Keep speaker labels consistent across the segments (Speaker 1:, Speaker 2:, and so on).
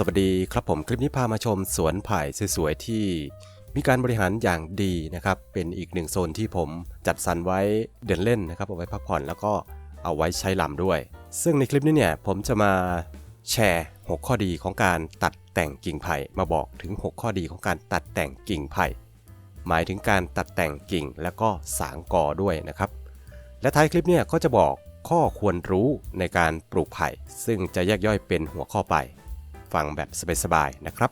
Speaker 1: สวัสดีครับผมคลิปนี้พามาชมสวนไผ่สวยๆที่มีการบริหารอย่างดีนะครับ เป็นอีกหนึ่งโซนที่ผมจัดสรรไว้เดินเล่นนะครับเอาไว้พักผ่อนแล้วก็เอาไว้ใช้ลำด้วย ซึ่งในคลิปนี้เนี่ยผมจะมาแชร์ 6 ข้อดีของการตัดแต่งกิ่งไผ่มาบอกถึง 6 ข้อดีของการตัดแต่งกิ่งไผ่หมายถึงการตัดแต่งกิ่งแล้วก็สางกอด้วยนะครับ และท้ายคลิปเนี่ยก็จะบอกข้อควรรู้ในการปลูกไผ่ซึ่งจะแยกย่อยเป็นหัวข้อไป ฟังแบบสบายๆนะครับ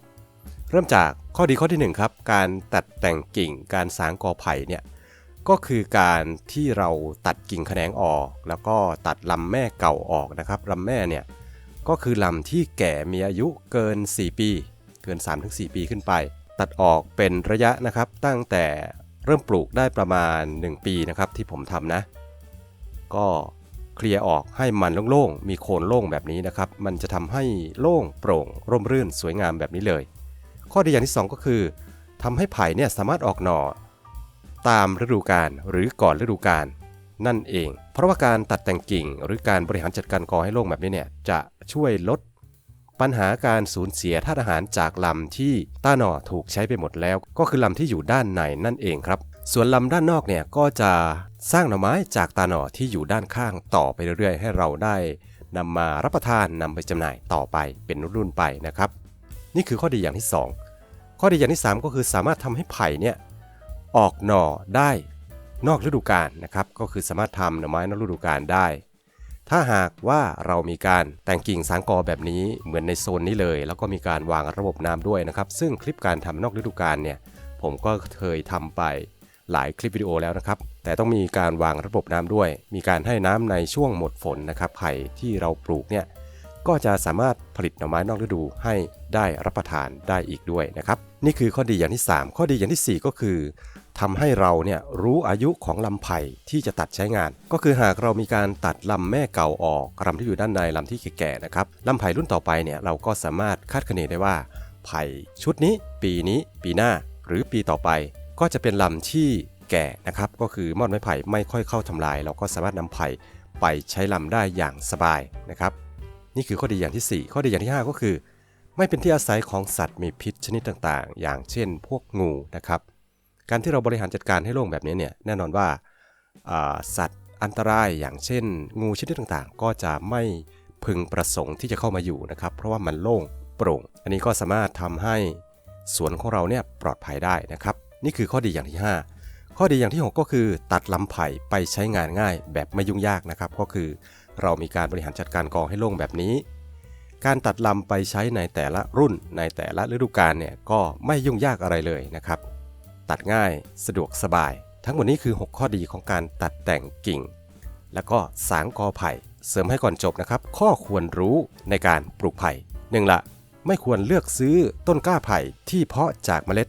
Speaker 1: เริ่มจากข้อดีข้อที่ 1 ครับ การตัดแต่งกิ่งการสางกอไผ่เนี่ยก็คือการที่เราตัดกิ่งแขนงออก แล้วก็ตัดลำแม่เก่าออกนะครับลำแม่เนี่ยก็คือลำที่แก่มีอายุเกิน 4 ปี เกิน 3-4 ปีขึ้นไป ตัดออกเป็นระยะนะครับตั้งแต่เริ่มปลูกได้ประมาณ 1 ปีนะครับที่ผมทำนะ ก็ เคลียร์ออกให้มันโล่งๆ มีโคนโล่งแบบนี้นะครับ มันจะทำให้โล่งโปร่ง ร่มรื่นสวยงามแบบนี้เลย ข้อดีอย่างที่ 2 ก็คือทำให้ไผ่เนี่ยสามารถออกหน่อ ตามฤดูกาลหรือก่อนฤดูกาลนั่นเอง เพราะว่าการตัดแต่งกิ่ง หรือการบริหารจัดการกอให้โล่งแบบนี้เนี่ยจะช่วยลดปัญหาการสูญเสียธาตุอาหารจากลำที่ต้าหน่อถูกใช้ไปหมดแล้ว ก็คือลำที่อยู่ด้านในนั่นเองครับ ส่วนลำด้านนอกเนี่ยก็จะสร้างหน่อไม้จากตาหน่อที่อยู่ด้านข้างต่อไปเรื่อยๆ ให้เราได้นำมารับประทานนำไปจำหน่ายต่อไปเป็นรุ่นไปนะครับ นี่คือข้อดีอย่างที่ 2 ข้อดีอย่างที่ 3 ก็คือสามารถทำให้ไผ่เนี่ยออกหน่อได้นอกฤดูกาลนะครับก็คือสามารถทำหน่อไม้นอกฤดูกาลได้ ถ้าหากว่าเรามีการแต่งกิ่งสางกอแบบนี้เหมือนในโซนนี้เลย แล้วก็มีการวางระบบน้ำด้วยนะครับ ซึ่งคลิปการทำนอกฤดูกาลเนี่ยผมก็เคยทำไป หลายคลิปวิดีโอแล้วนะครับ แต่ต้องมีการวางระบบน้ำด้วย มีการให้น้ำในช่วงหมดฝนนะครับไผ่ที่เราปลูกเนี่ยก็จะสามารถผลิตหน่อไม้นอกฤดูให้ได้รับประทานได้อีกด้วยนะครับ นี่คือข้อดีอย่างที่ 3 ข้อดีอย่างทีสี่4 ก็คือทำให้เราเนี่ยรู้อายุของลำไผ่ที่จะตัดใช้งาน ก็คือหากเรามีการตัดลำแม่เก่าออกลำที่อยู่ด้านในลำที่แก่ๆนะครับลำไผ่รุ่นต่อไปเนี่ยเราก็สามารถคาดคะเนได้ว่าไผ่ชุดนี้ ปีนี้ ปีหน้า หรือปีต่อไป ก็จะเป็นลำที่แก่นะครับ ก็คือมอดไม้ไผ่ไม่ค่อยเข้าทำลาย เราก็สามารถนำไผ่ไปใช้ลำได้อย่างสบายนะครับ นี่คือข้อดีอย่างที่ 4 ข้อดีอย่างที่ 5 ก็คือ ไม่เป็นที่อาศัยของสัตว์มีพิษชนิดต่างๆ อย่างเช่น พวกงูนะครับ การที่เราบริหารจัดการให้โล่งแบบนี้เนี่ยแน่นอนว่าาสัตว์อันตรายอย่างเช่น งูชนิดต่างๆ ก็จะไม่พึงประสงค์ที่จะเข้ามาอยู่นะครับ เพราะว่ามันโล่งโปร่ง อันนี้ก็สามารถทำให้สวนของเราเนี่ยปลอดภัยได้นะครับ นี่คือข้อดีอย่างที่ 5 ข้อดีอย่างที่ 6 ก็คือตัดลำไผ่ไปใช้งานง่ายแบบไม่ยุ่งยากนะครับ ก็คือ เรามีการบริหารจัดการกองให้โล่งแบบนี้ การตัดลำไปใช้ในแต่ละรุ่นในแต่ละฤดูกาลเนี่ยก็ไม่ยุ่งยากอะไรเลยนะครับ ตัดง่ายสะดวกสบาย ทั้งหมดนี้คือ 6 ข้อดีของการตัดแต่งกิ่ง แล้วก็สางกอไผ่เสริมให้ก่อนจบนะครับ ข้อควรรู้ในการปลูกไผ่หนึ่งละไม่ควรเลือกซื้อต้นกล้าไผ่ที่เพาะจากเมล็ด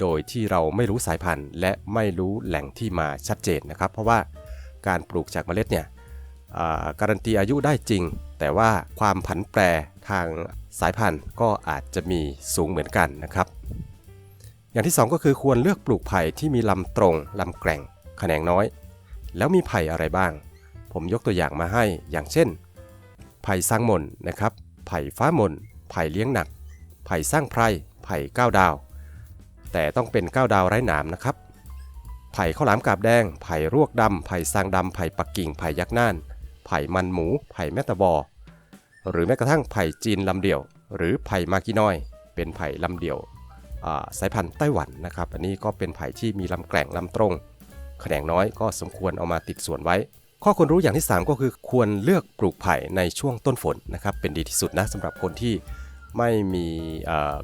Speaker 1: โดยที่เราไม่รู้สายพันธุ์ และไม่รู้แหล่งที่มาชัดเจนนะครับ เพราะว่าการปลูกจากเมล็ดเนี่ยการันตีอายุได้จริง แต่ว่าความผันแปรทางสายพันธุ์ก็อาจจะมีสูงเหมือนกันนะครับ อย่างที่ 2 ก็คือควรเลือกปลูกไผ่ที่มีลำตรงลำแกร่งแขนงน้อย แล้วมีไผ่อะไรบ้าง ผมยกตัวอย่างมาให้อย่างเช่น ไผ่สร้างมนนะครับ ไผ่ฟ้ามนไผ่เลี้ยงหนัก ไผ่สร้างไพรไผ่ก้าวดาว แต่ต้องเป็นก้าวดาวไร้หนามนะครับ ไผ่ข้าวหลามกาบแดง ไผ่รวกดำ ไผ่ซางดำ ไผ่ปักกิ่ง ไผ่ยักษ์น่าน ไผ่มันหมู ไผ่แมตาบอ หรือแม้กระทั่งไผ่จีนลำเดี่ยว หรือไผ่มากิน้อย เป็นไผ่ลำเดี่ยวสายพันธุ์ไต้หวันนะครับ อันนี้ก็เป็นไผ่ที่มีลำแกร่งลำตรงแขนงน้อยก็สมควรเอามาติดสวนไว้ ข้อควรรู้อย่างที่ 3 ก็คือควรเลือกปลูกไผ่ในช่วงต้นฝนนะครับเป็นดีที่สุดนะสำหรับคนที่ ไม่มี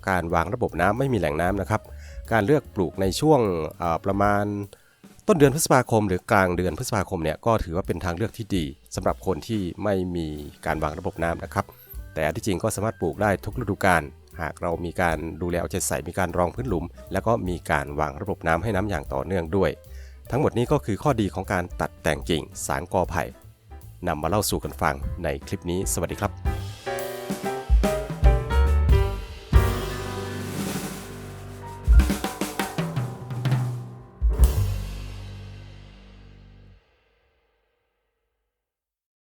Speaker 1: การวางระบบน้ำไม่มีแหล่งน้ำนะครับ การเลือกปลูกในช่วงประมาณต้นเดือนพฤษภาคม หรือกลางเดือนพฤษภาคมเนี่ยก็ถือว่าเป็นทางเลือกที่ดีสำหรับคนที่ไม่มีการวางระบบน้ำนะครับ แต่ที่จริงก็สามารถปลูกได้ทุกฤดูกาลหากเรามีการดูแลเอาใจใส่มีการรองพื้นหลุม แล้วก็มีการวางระบบน้ำให้น้ำอย่างต่อเนื่องด้วย ทั้งหมดนี้ก็คือข้อดีของการตัดแต่งกิ่งสางกอไผ่นำมาเล่าสู่กันฟังในคลิปนี้สวัสดีครับ